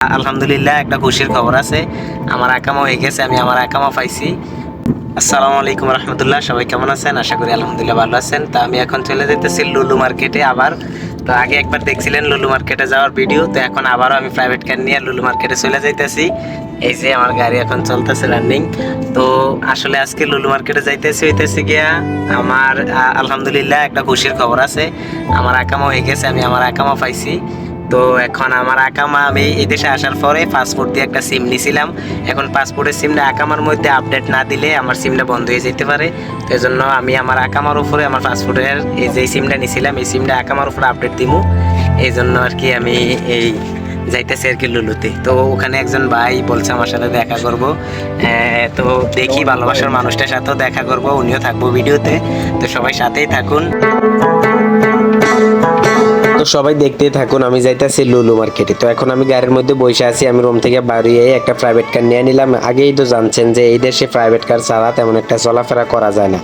আলহামদুলিল্লাহ, একটা খুশির খবর আছে। আমার আকামা হয়ে গেছে, আমি আমার আকামা পাইছি। আসসালামু আলাইকুম রহমতুল্লাহ, সবাই কেমন আছেন? আশা করি আলহামদুলিল্লাহ ভালো আছেন। তো আমি এখন চলে যেতেছি লুলু মার্কেটে আবার। তো আগে একবার দেখছিলেন লুলু মার্কেটে যাওয়ার ভিডিও, তো এখন আবারও আমি প্রাইভেট কার নিয়ে লুলু মার্কেটে চলে যাইতেছি। এই যে আমার গাড়ি এখন চলতেছে রানিং তো আসলে আজকে লুলু মার্কেটে যাইতেছি, হইতেছি গিয়া আমার আলহামদুলিল্লাহ একটা খুশির খবর আছে। আমার আকামা হয়ে গেছে, আমি আমার আকামা পাইছি। তো এখন আমার আকামা, আমি এই দেশে আসার পরে পাসপোর্ট দিয়ে একটা সিম নিছিলাম এখন পাসপোর্টের সিমটা আকামার মধ্যে আপডেট না দিলে আমার সিমটা বন্ধ হয়ে যেতে পারে। তো জন্য আমি আমার আকামার উপরে, আমার পাসপোর্টের এই যে সিমটা নিছিলাম এই সিমটা আকামার উপরে আপডেট দিব এই জন্য আর কি আমি এই যাইতেছি আর কি লুলুতে। তো ওখানে একজন ভাই বলছে আমার সাথে দেখা করব। তো দেখি ভালোবাসার মানুষটার সাথেও দেখা করব, উনিও থাকব ভিডিওতে। তো সবাই সাথেই থাকুন। তো সবাই দেখতেই থাকুন, আমি যাইতেছি লুলু মার্কেটে। তো এখন আমি গাড়ির মধ্যে বসে আছি, আমি রুম থেকে বাড়িয়ে একটা প্রাইভেট কার নিয়ে নিলাম। আগেই তো জানছেন যে এই দেশে প্রাইভেট কার ছাড়া তেমন একটা চলাফেরা করা যায় না।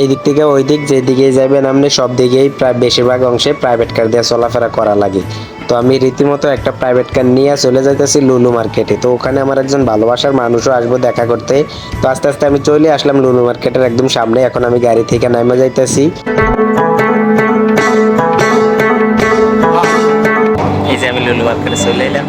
এই দিক থেকে ওই দিক যে দিকেই যাবেন আপনি সব দিকেই প্রায় বেশিরভাগ অংশে প্রাইভেট কার দিয়ে চলাফেরা করা লাগে। তো আমি রীতিমতো একটা প্রাইভেট কার নিয়ে চলে যাইতেছি লুলু মার্কেটে। তো ওখানে আমার একজন ভালোবাসার মানুষও আসব দেখা করতে। তো আস্তে আস্তে আমি চলে আসলাম লুলু মার্কেটের একদম সামনে, এখন আমি গাড়ি থেকে নামে যাইতেছি। লুলু মার্কেটে চলে এলাম।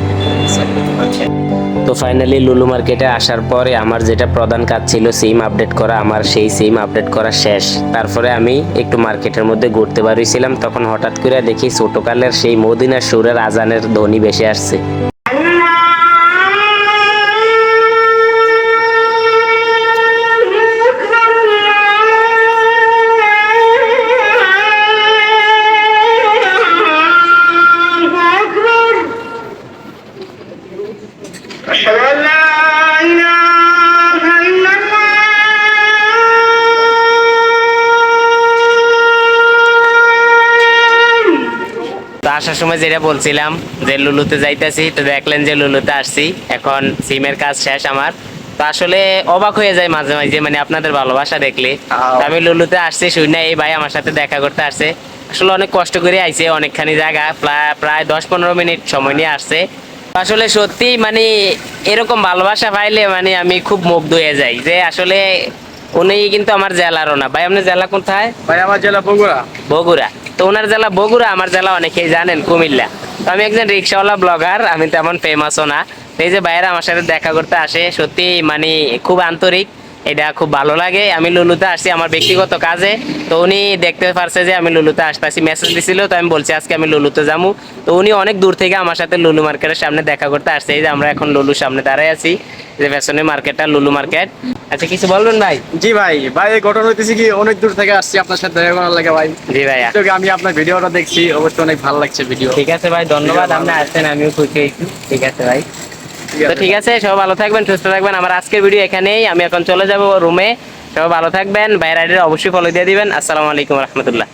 তো ফাইনালি লুলু মার্কেটে আসার পরে আমার যেটা প্রধান কাজ ছিল সিম আপডেট করা, আমার সেই সিম আপডেট করা শেষ। তারপরে আমি একটু মার্কেটের মধ্যে ঘুরতে বেরিয়েছিলাম তখন হঠাৎ করে দেখি ছোটকালের সেই মদিনা সুরের আজানের ধ্বনি বেশি আসছে। আসার সময় যেটা বলছিলাম যে লুলুতে যাইতেছি তো দেখলেন যে লুলুতে আসছি। এখন সিমের কাজ শেষ আমার। তো আসলে অবাক হয়ে যায় মাঝে মাঝে মানে আপনাদের ভালোবাসা দেখলে। আমি লুলুতে আসছি শুনে এই ভাই আমার সাথে দেখা করতে আসছে। আসলে অনেক কষ্ট করে আইছে অনেকখানি জায়গা প্রায় প্রায় দশ পনেরো মিনিট সময় নিয়ে আসছে। আসলে সত্যি মানে এরকম ভালোবাসা পাইলে মানে আমি খুব মুগ্ধ হয়ে যাই যে আসলে উনি কিন্তু আমার জেলারও না। ভাই আপনার জেলা কোথায়? ভাই আমার জেলা বগুড়া। বগুড়া। তো ওনার জেলা বগুড়া আমার জেলা অনেকেই জানেন কুমিল্লা। তো আমি একজন রিক্সাওয়ালা ব্লগার আমি তেমন ফেমাসও না। এই যে ভাইয়েরা আমার সাথে দেখা করতে আসে সত্যি মানে খুব আন্তরিক। এটা খুব ভালো লাগে। আমি লুলুতে আসছি আমার ব্যক্তিগত কাজে। তো উনি দেখতে পারছে যে আমি লুলুতে আসতেছি মেসেজ দিছিল তো আমি বলছি আজকে আমি লুলুতে যাব তো উনি অনেক দূর থেকে আমার সাথে লুলু মার্কেটের সামনে দেখা করতে আসছে। এই যে আমরা এখন লুলুর সামনে দাঁড়ায় আছি যে ফ্যাশনের মার্কেটটা লুলু মার্কেট। আচ্ছা কিছু বলবেন ভাই? জি ভাই ভাই এই ঘটনা হইতেছে কি অনেক দূর থেকে আসছি আপনার সাথে দেখা করার লাগে ভাই। জি ভাইয়া। তো আমি আপনার ভিডিওটা দেখছি অবশ্যই অনেক ভালো লাগছে ভিডিও। ঠিক আছে ভাই ধন্যবাদ আপনি আসছেন আমিও খুশি ঠিক আছে ভাই। তো ঠিক আছে সব ভালো থাকবেন সুস্থ থাকবেন। আমার আজকের ভিডিও এখানেই। আমি এখন চলে যাব রুমে সব ভালো থাকবেন বাইরে অবশ্যই ফলো দিয়ে দিবেন। আসসালামু আলাইকুম রহমতুল্লাহ।